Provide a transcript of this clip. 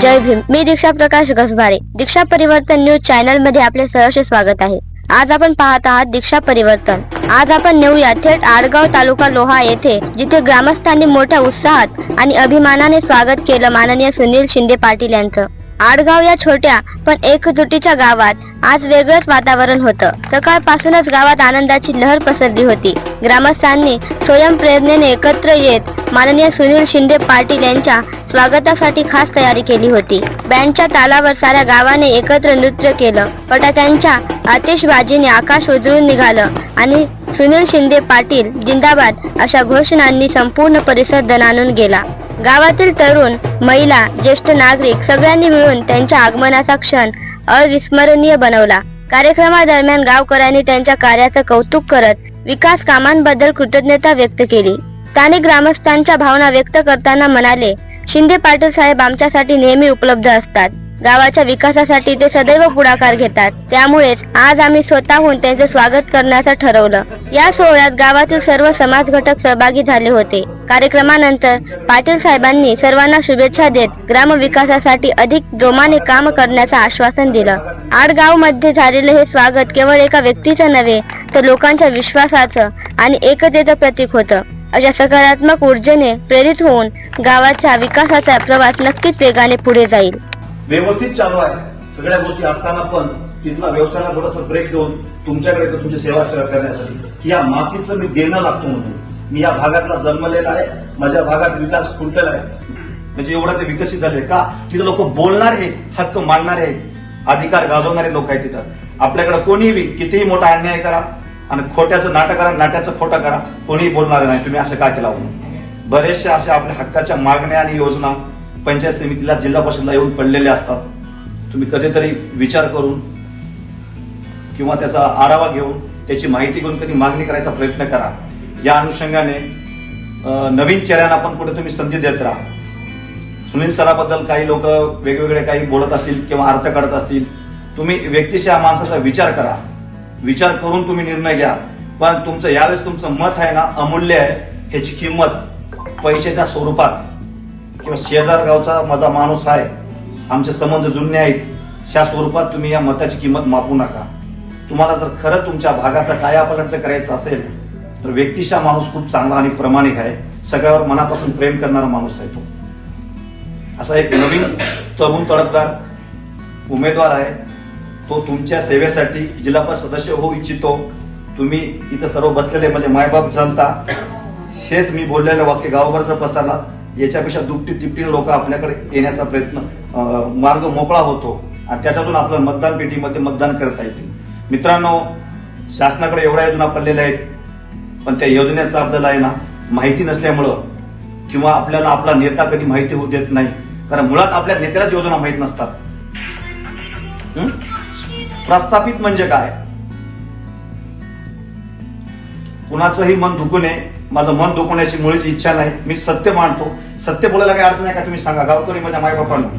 जय भीम. मी दीक्षा प्रकाश गसभारे दीक्षा परिवर्तन न्यूज चॅनलमध्ये आपले सहर्ष स्वागत आहे. आज आपण पाहत आहात दीक्षा परिवर्तन. आज आपण नेऊया थेट आडगाव तालुका लोहा येथे जिथे ग्रामस्थांनी मोठ्या उत्साहात आणि अभिमानाने स्वागत केलं माननीय सुनील शिंदे पाटील यांचं. आडगाव या छोट्या पण एकजुटीच्या गावात आज वेगळंच वातावरण होतं. सकाळपासूनच गावात आनंदाची लहर पसरली होती. ग्रामस्थांनी स्वयंप्रेरणेने एकत्र येत माननीय सुनील शिंदे पाटील यांच्या स्वागतासाठी खास तयारी केली होती. बँडच्या तालावर साऱ्या गावाने एकत्र नृत्य केलं. फटाक्यांच्या आतिषबाजीने आकाश उजळून निघालं आणि सुनील शिंदे पाटील जिंदाबाद अशा घोषणांनी संपूर्ण परिसर दणानून गेला. गावातील तरुण महिला ज्येष्ठ नागरिक सगळ्यांनी मिळून त्यांच्या आगमनाचा क्षण अविस्मरणीय बनवला. कार्यक्रमादरम्यान गावकऱ्यांनी त्यांच्या कार्याचं कौतुक करत विकास कामांबद्दल कृतज्ञता व्यक्त केली. स्थानिक ग्रामस्थांच्या भावना व्यक्त करताना म्हणाले शिंदे पाटील साहेब आमच्यासाठी नेहमी उपलब्ध असतात. गावाच्या विकासासाठी ते सदैव पुढाकार घेतात. त्यामुळेच आज आम्ही स्वतःहून त्यांचे स्वागत करण्याचं ठरवलं. या सोहळ्यात गावातील सर्व समाज घटक सहभागी झाले होते. कार्यक्रमानंतर पाटील साहेबांनी सर्वांना शुभेच्छा देत ग्रामविकासासाठी अधिक जोमाने काम करण्याचं आश्वासन दिलं. आडगावमध्ये झालेलं हे स्वागत केवळ एका व्यक्तीचं नव्हे तर लोकांच्या विश्वासाचं आणि एकतेचं प्रतीक होतं. अशा सकारात्मक ऊर्जेने प्रेरित होऊन गावाच्या विकासाचा प्रवास नक्कीच वेगाने पुढे जाईल. व्यवस्थित चालू आहे. सगळ्या गोष्टी असताना पण तिथला व्यवसायाला थोडंसं ब्रेक देऊन तुमच्याकडे तुमची सेवा सेवा करण्यासाठी. की या मातीचं मी देणं लागतो म्हणून. मी या भागातला जन्मलेला आहे. माझ्या भागात विकास खुंटलेला आहे. म्हणजे एवढं ते विकसित झाले का? तिथं लोक बोलणारे आहेत हक्क मांडणारे आहेत. अधिकार गाजवणारे लोक आहेत तिथं. आपल्याकडे कोणीही बी कितीही मोठा अन्याय करा आणि खोट्याचं नाटक करा नाट्याचं खोटं करा. कोणीही बोलणार नाही. तुम्ही असं काय केला? म्हणून बरेचसे असे आपल्या हक्काच्या मागण्या आणि योजना पंचायत समितीला जिल्हा परिषदला येऊन पडलेले असतात. तुम्ही कधीतरी विचार करून किंवा त्याचा आढावा घेऊन त्याची माहिती घेऊन कधी मागणी करायचा प्रयत्न करा. या अनुषंगाने नवीन चेहऱ्यांना पण कुठे तुम्ही संधी देत राहा. सुनील सराबद्दल काही लोक वेगवेगळे काही बोलत असतील किंवा अर्थ काढत असतील. तुम्ही व्यक्तिशः माणसाचा विचार करा. विचार करून तुम्ही निर्णय घ्या. पण तुमचं यावेळेस तुमचं मत आहे ना अमूल्य आहे. ह्याची किंमत पैशाच्या स्वरूपात. किंवा शेजार गावचा माझा माणूस आहे आमचे संबंध जुने आहेत ह्या स्वरूपात तुम्ही या मताची किंमत मापू नका. तुम्हाला जर खरं तुमच्या भागाचा कायापलट जर करायचं असेल तर व्यक्तिशा माणूस खूप चांगला आणि प्रामाणिक आहे. सगळ्यावर मनापासून प्रेम करणारा माणूस आहे तो. असा एक नवीन तरुण तडफदार उमेदवार आहे. तो तुमच्या सेवेसाठी जिल्हा परिषद सदस्य होऊ इच्छितो. तुम्ही इथं सर्व बसलेले म्हणजे मायबाप जनता. हेच मी बोललेलं वाक्य गावभर जर पसरला याच्यापेक्षा दुपटी तिपटीने लोक आपल्याकडे येण्याचा प्रयत्न मार्ग मोकळा होतो आणि त्याच्यातून आपलं मतदान पेटीमध्ये मतदान करता येते. मित्रांनो शासनाकडे एवढ्या योजना पडलेल्या आहेत पण त्या योजनेचं आपल्याला आहे ना माहिती नसल्यामुळं किंवा आपल्याला आपला नेता कधी माहिती होऊ देत नाही. कारण मुळात आपल्या नेत्यालाच योजना माहीत नसतात. प्रस्थापित म्हणजे काय? कुणाचंही मन दुखू नये. माझं मन दुखवण्याची मुळीच इच्छा नाही. मी सत्य मानतो. सत्य बोलायला काही अर्थ नाही का तुम्ही सांगा? गावकरी माझ्या मायबापांना.